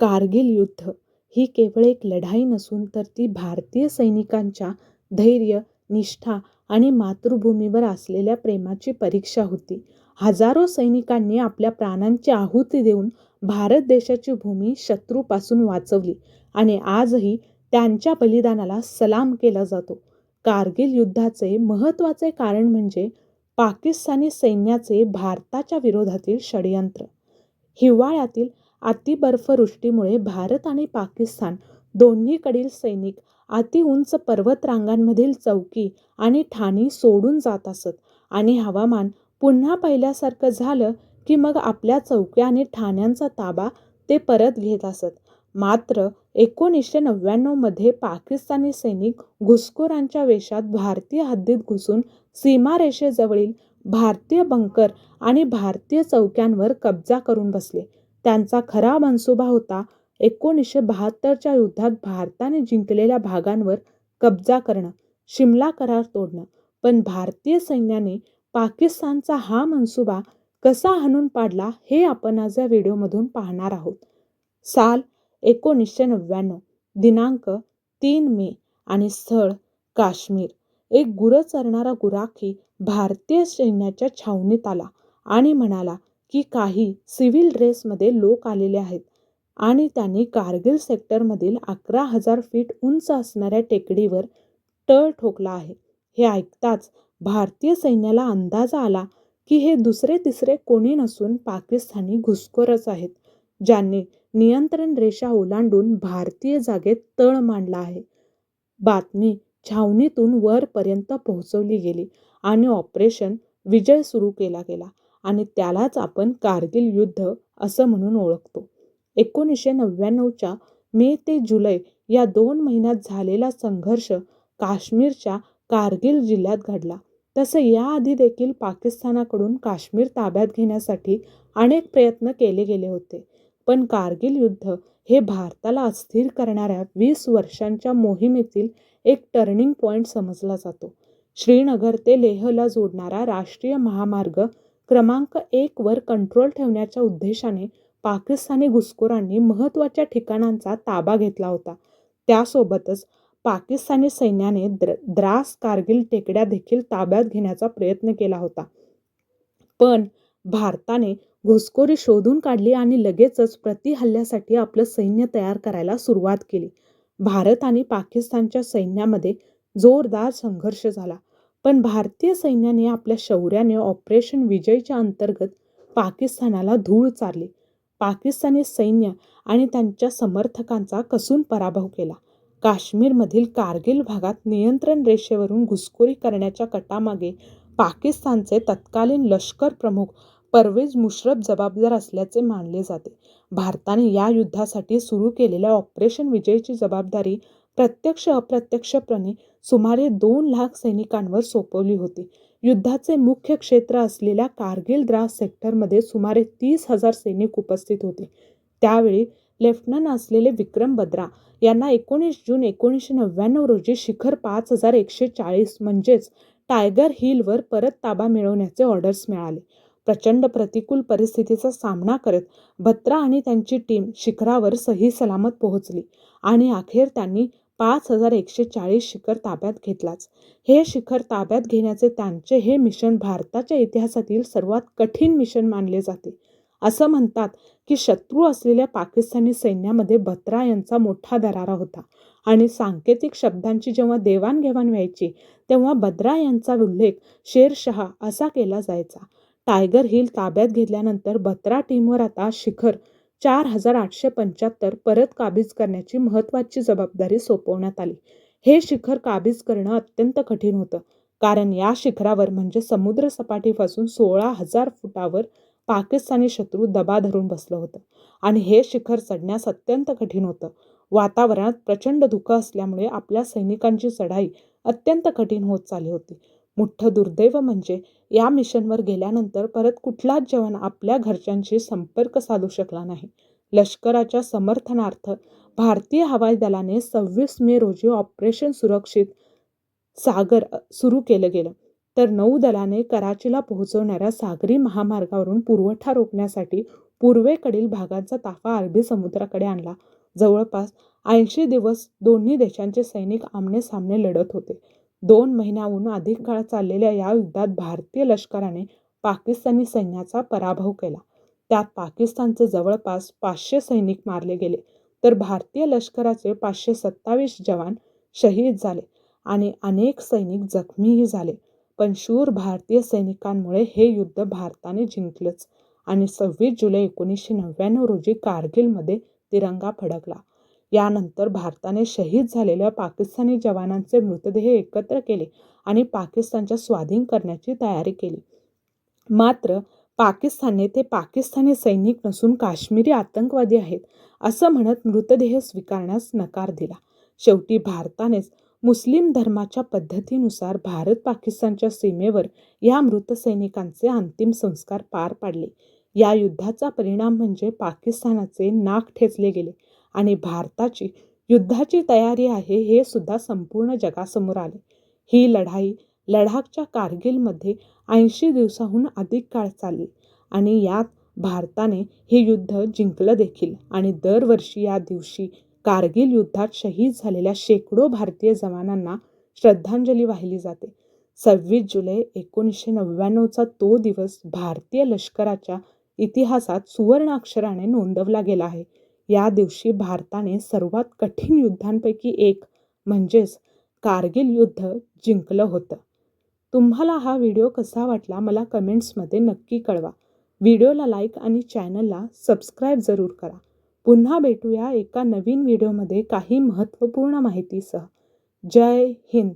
कारगिल युद्ध ही केवळ एक लढाई नसून तर ती भारतीय सैनिकांच्या धैर्य, निष्ठा आणि मातृभूमीवर असलेल्या प्रेमाची परीक्षा होती. हजारो सैनिकांनी आपल्या प्राणांची आहुती देऊन भारत देशाची भूमी शत्रूपासून वाचवली आणि आजही त्यांच्या बलिदानाला सलाम केला जातो. कारगिल युद्धाचे महत्त्वाचे कारण म्हणजे पाकिस्तानी सैन्याचे भारताच्या विरोधातील षड्यंत्र. हिवाळ्यातील अतिबर्फवृष्टीमुळे भारत आणि पाकिस्तान दोन्हीकडील सैनिक अतिउंच पर्वतरांगांमधील चौकी आणि ठाणी सोडून जात असत आणि हवामान पुन्हा पहिल्यासारखं झालं की मग आपल्या चौक्या आणि ठाण्यांचा ताबा ते परत घेत असत. मात्र एकोणीसशे नव्याण्णवमध्ये पाकिस्तानी सैनिक घुसखोरांच्या वेशात भारतीय हद्दीत घुसून सीमारेषेजवळील भारतीय बंकर आणि भारतीय चौक्यांवर कब्जा करून बसले. त्यांचा खरा मनसुबा होता एकोणीसशे बहात्तरच्या युद्धात भारताने जिंकलेल्या भागांवर कब्जा करणं, शिमला करार तोडणं. पण भारतीय सैन्याने पाकिस्तानचा हा मनसुबा कसा हाणून पाडला हे आपण आज या व्हिडिओमधून पाहणार आहोत. साल एकोणीसशे नव्याण्णव, दिनांक तीन मे आणि स्थळ काश्मीर. एक गुरं चरणारा गुराखी भारतीय सैन्याच्या छावणीत आला आणि म्हणाला की काही सिव्हिल ड्रेसमध्ये लोक आलेले आहेत आणि त्यांनी कारगिल सेक्टरमधील अकरा हजार फीट उंच असणाऱ्या टेकडीवर तळ ठोकला आहे. हे ऐकताच भारतीय सैन्याला अंदाज आला की हे दुसरे तिसरे कोणी नसून पाकिस्तानी घुसखोरच आहेत, ज्यांनी नियंत्रण रेषा ओलांडून भारतीय जागेत तळ मांडला आहे. बातमी छावणीतून वरपर्यंत पोहोचवली गेली आणि ऑपरेशन विजय सुरू केला गेला आणि त्यालाच आपण कारगिल युद्ध असं म्हणून ओळखतो. एकोणीसशे नव्याण्णवच्या मे ते जुलै या दोन महिन्यात झालेला संघर्ष काश्मीरच्या कारगिल जिल्ह्यात घडला. तसं याआधी देखील पाकिस्तानाकडून काश्मीर ताब्यात घेण्यासाठी अनेक प्रयत्न केले गेले होते. पण कारगिल युद्ध हे भारताला अस्थिर करणाऱ्या वीस वर्षांच्या मोहिमेतील एक टर्निंग पॉईंट समजला जातो. श्रीनगर ते लेहला जोडणारा राष्ट्रीय महामार्ग क्रमांक एक वर कंट्रोल ठेवण्याच्या उद्देशाने पाकिस्तानी घुसखोरांनी महत्त्वाच्या ठिकाणांचा ताबा घेतला होता. त्यासोबतच पाकिस्तानी सैन्याने द्र द्रास कारगिल टेकड्या देखील ताब्यात घेण्याचा प्रयत्न केला होता. पण भारताने घुसखोरी शोधून काढली आणि लगेचच प्रतिहल्ल्यासाठी आपलं सैन्य तयार करायला सुरुवात केली. भारत आणि पाकिस्तानच्या सैन्यामध्ये जोरदार संघर्ष झाला. पण भारतीय सैन्याने आपल्या शौर्याने ऑपरेशन विजयच्या अंतर्गत पाकिस्तानाला धूळ चारली. पाकिस्तानी सैन्य आणि त्यांच्या समर्थकांचा कसून पराभव केला. काश्मीरमधील कारगिल भागात नियंत्रण रेषेवरून घुसखोरी करण्याच्या कटामागे पाकिस्तानचे तत्कालीन लष्कर प्रमुख परवेज मुशरफ जबाबदार असल्याचे मानले जाते. भारताने या युद्धासाठी सुरू केलेल्या ऑपरेशन विजयची जबाबदारी प्रत्यक्ष-अप्रत्यक्षपणे सुमारे दोन लाख सैनिकांवर सोपवली होती. युद्धाचे मुख्य क्षेत्र असलेल्या कारगिल द्रास सेक्टरमध्ये सुमारे तीस हजार सैनिक उपस्थित होते. त्यावेळी लेफ्टनंट असलेले विक्रम बद्रा यांना एकोणीस जून एकोणीसशे नव्याण्णव रोजी शिखर पाच हजार एकशे चाळीस म्हणजेच टायगर हिलवर परत ताबा मिळवण्याचे ऑर्डर्स मिळाले. प्रचंड प्रतिकूल परिस्थितीचा सामना करत बत्रा आणि त्यांची टीम शिखरावर सहीसलामत पोहोचली आणि अखेर त्यांनी पाच हजार एकशे चाळीस शिखर ताब्यात घेतलाच. हे शिखर ताब्यात घेण्याचे त्यांचे हे मिशन भारताच्या इतिहासातील सर्वात कठीण मिशन मानले जाते. असं म्हणतात की शत्रू असलेल्या पाकिस्तानी सैन्यामध्ये बत्रा यांचा मोठा दरारा होता आणि सांकेतिक शब्दांची जेव्हा देवाणघेवाण व्हायची तेव्हा बद्रा यांचा उल्लेख शेरशहा असा केला जायचा. टायगर हिल ताब्यात घेतल्यानंतर बत्रा टीमवर आता शिखर चार हजार आठशे पंच्याहत्तर परत काबीज करण्याची महत्त्वाची जबाबदारी सोपवण्यात आली. हे शिखर काबीज करणं अत्यंत कठीण होतं. कारण या शिखरावर म्हणजे समुद्रसपाटीपासून सोळा हजार फुटावर पाकिस्तानी शत्रू दबा धरून बसलं होतं आणि हे शिखर चढण्यास अत्यंत कठीण होतं. वातावरणात प्रचंड धुकं असल्यामुळे आपल्या सैनिकांची चढाई अत्यंत कठीण होत चालली होती. मोठं दुर्दैव म्हणजे या मिशनवर गेल्यानंतर परत कुठलाच जवान आपल्या घरच्यांशी संपर्क साधू शकला नाही. लष्कराच्या समर्थनार्थ भारतीय हवाई दलाने सव्वीस मे रोजी ऑपरेशन सुरक्षित सागर सुरू केलं गेलं. तर नौदलाने कराचीला पोहोचवणाऱ्या सागरी महामार्गावरून पुरवठा रोखण्यासाठी पूर्वेकडील भागांचा ताफा अरबी समुद्राकडे आणला. जवळपास ऐंशी दिवस दोन्ही देशांचे सैनिक आमनेसामने लढत होते. दोन महिन्याहून अधिक काळ चाललेल्या या युद्धात भारतीय लष्कराने पाकिस्तानी सैन्याचा पराभव केला. त्यात पाकिस्तानचे जवळपास पाचशे सैनिक मारले गेले तर भारतीय लष्कराचे पाचशे सत्तावीस जवान शहीद झाले आणि अनेक सैनिक जखमीही झाले. पण शूर भारतीय सैनिकांमुळे हे युद्ध भारताने जिंकलंच आणि सव्वीस जुलै एकोणीसशे नव्याण्णव रोजी कारगिलमध्ये तिरंगा फडकला. यानंतर भारताने शहीद झालेल्या पाकिस्तानी जवानांचे मृतदेह एकत्र केले आणि पाकिस्तानच्या स्वाधीन करण्याची तयारी केली. मात्र पाकिस्तानने ते पाकिस्तानी सैनिक नसून काश्मिरी आतंकवादी आहेत असं म्हणत मृतदेह स्वीकारण्यास नकार दिला. शेवटी भारतानेच मुस्लिम धर्माच्या पद्धतीनुसार भारत-पाकिस्तानच्या सीमेवर या मृत सैनिकांचे अंतिम संस्कार पार पाडले. या युद्धाचा परिणाम म्हणजे पाकिस्तानाचे नाक ठेचले गेले आणि भारताची युद्धाची तयारी आहे हे सुद्धा संपूर्ण जगासमोर आले. ही लढाई लडाखच्या कारगिलमध्ये ऐंशी दिवसाहून अधिक काळ चालली आणि यात भारताने हे युद्ध जिंकलं देखील आणि दरवर्षी या दिवशी कारगिल युद्धात शहीद झालेल्या शेकडो भारतीय जवानांना श्रद्धांजली वाहिली जाते. सव्वीस जुलै एकोणीसशे नव्याण्णवचा तो दिवस भारतीय लष्कराच्या इतिहासात सुवर्ण अक्षराने नोंदवला गेला आहे. या दिवशी भारताने सर्वात कठीण युद्धांपैकी एक म्हणजेच कारगिल युद्ध जिंकलं होतं. तुम्हाला हा व्हिडिओ कसा वाटला मला कमेंट्समध्ये नक्की कळवा. व्हिडिओला लाईक आणि चॅनलला सबस्क्राईब जरूर करा. पुन्हा भेटूया एका नवीन व्हिडिओमध्ये काही महत्त्वपूर्ण माहितीसह. जय हिंद.